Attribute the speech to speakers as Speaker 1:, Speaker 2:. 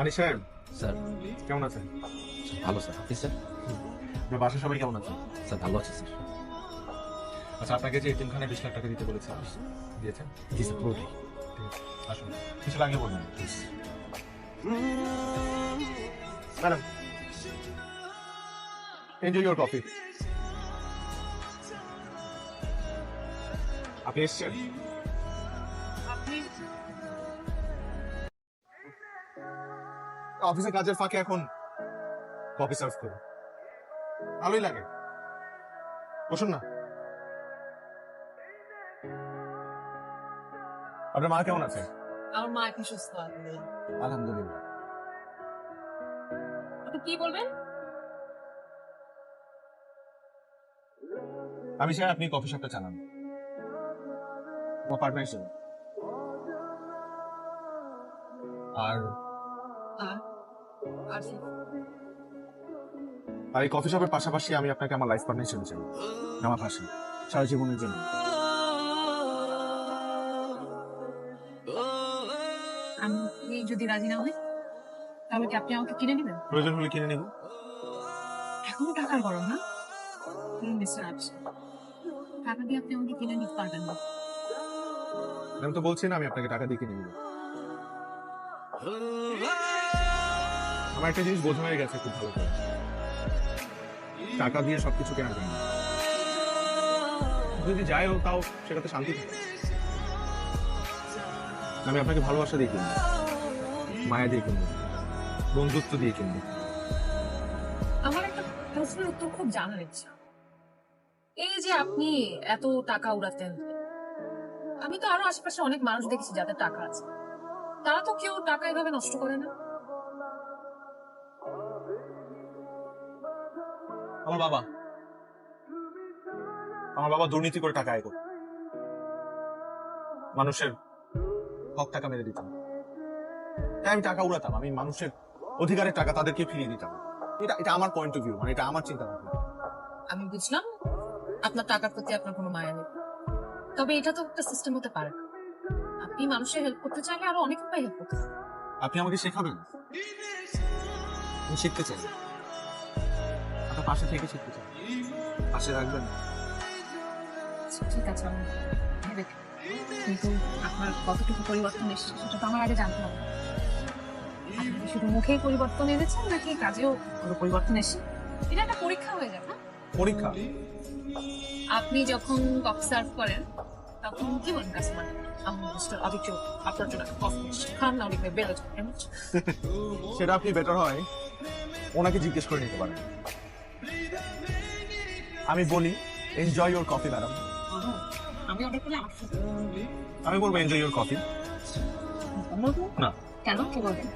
Speaker 1: আনিস সাহেব?
Speaker 2: স্যার।
Speaker 1: কেমন আছেন?
Speaker 2: ভালো স্যার। আপনি স্যার?
Speaker 1: আপনার বাসার সবাই কেমন আছেন
Speaker 2: স্যার ভালো আছে স্যার।
Speaker 1: আচ্ছা আপনাকে যে এতিমখানে বিশ লাখ টাকা দিতে বলেছে দিয়েছেন?
Speaker 2: জি স্যার পুরোটাই।
Speaker 1: আসুন। কিছু লাগলে বলবেন? Please madam enjoy your coffee আপনি এসছেন? অফিসে কাজের ফাঁকে এখন কফি সার্ভ করুন ভালোই লাগে। বসুন না। আপনার মা কেমন আছে?
Speaker 3: আমার মা এখন সুস্থ
Speaker 1: আলহামদুলিল্লাহ।
Speaker 3: আপনি কি বলবেন?
Speaker 1: আমি চাই আপনি কফি শপটা চালান। আমার পার্টনার হিসেবে। আর
Speaker 3: আর? আর
Speaker 1: আর এই কফি শপের পাশাপাশি আমি আপনাকে আমার লাইফ পার্টনার হিসেবে চাই আমার পাশে সারা জীবনের জন্য।
Speaker 3: আমি যদি রাজি না হই তাহলে কি আপনি আমাকে কিনে নেবেন?
Speaker 1: প্রয়োজন হলে কিনে নেব।
Speaker 3: এখনও টাকার গরম না? মিস্টার আবসা টাকা দিয়ে আপনি আমাকে কিনে নিতে পারবেন না।
Speaker 1: আমি তো বলছি না আমি আপনাকে টাকা দিয়ে কিনে নেব। আমার একটা জিনিস বোঝা হয়ে গেছে খুব ভালো করে। টাকা দিয়ে সবকিছু কেনা যায় যদি যাইও তাও সেটাতে শান্তি থাকে। আমি আপনাকে ভালোবাসা দিয়ে কিনবো। মায়া দিয়ে কিনবো। বন্ধুত্ব দিয়ে কিনবো।
Speaker 3: আমার একটা প্রশ্নের উত্তর খুব জানার ইচ্ছা। এই যে আপনি এত টাকা উড়াতেন, আমি তো আরও আশেপাশে অনেক মানুষ দেখেছি যাদের টাকা আছে। তারা তো কেউ টাকা এভাবে নষ্ট করে না।
Speaker 1: আমার বাবা। আমার বাবা দুর্নীতি করে টাকা আয় করত। মানুষের হক টাকা মেরে দিতাম। তাই আমি টাকা উড়াতাম আমি মানুষের অধিকারের টাকা তাদেরকে ফিরিয়ে দিতাম। এটা এটা আমার পয়েন্ট অফ ভিউ মানে এটা আমার চিন্তা ভাবনা
Speaker 3: আমি বুঝলাম আপনার টাকার প্রতি আপনার কোনো মায়া নেই। তবে এটা তো একটা সিস্টেম হতে পারে। আপনি মানুষের হেল্প করতে চাইলে আরও অনেক উপায় হেল্প করতে পারেন।
Speaker 1: আপনি আমাকে শেখাবেন? আমি শিখতে চাই। পাশে থেকে শিখতে চাই। পাশে রাখবেন
Speaker 3: আচ্ছা, ঠিক আছে আমি ভেবে কিন্তু আপনার কতটুকু পরিবর্তন এসেছে সেটা তো আমার আগে জানতে হবে। আপনি শুধু মুখেই পরিবর্তন এনেছেন নাকি কাজেও কোনো পরিবর্তন এসে এটা একটা পরীক্ষা হয়ে যায় না
Speaker 1: পরীক্ষা?
Speaker 3: আপনি যখন কফি সার্ভ করেন তখন কি বলেন কাস্টমার? আপনার জন্য কফি খান না অনেক বেরো
Speaker 1: সেটা আপনি বেটার হয়। ওনাকে জিজ্ঞেস করে নিতে পারেন। আমি বলি এনজয় ইউর কফি ম্যাডাম
Speaker 3: আমি অর্ডার করলে
Speaker 1: আমি বলব এনজয় ইউর কফি না।
Speaker 3: কেন? কি বলবেন?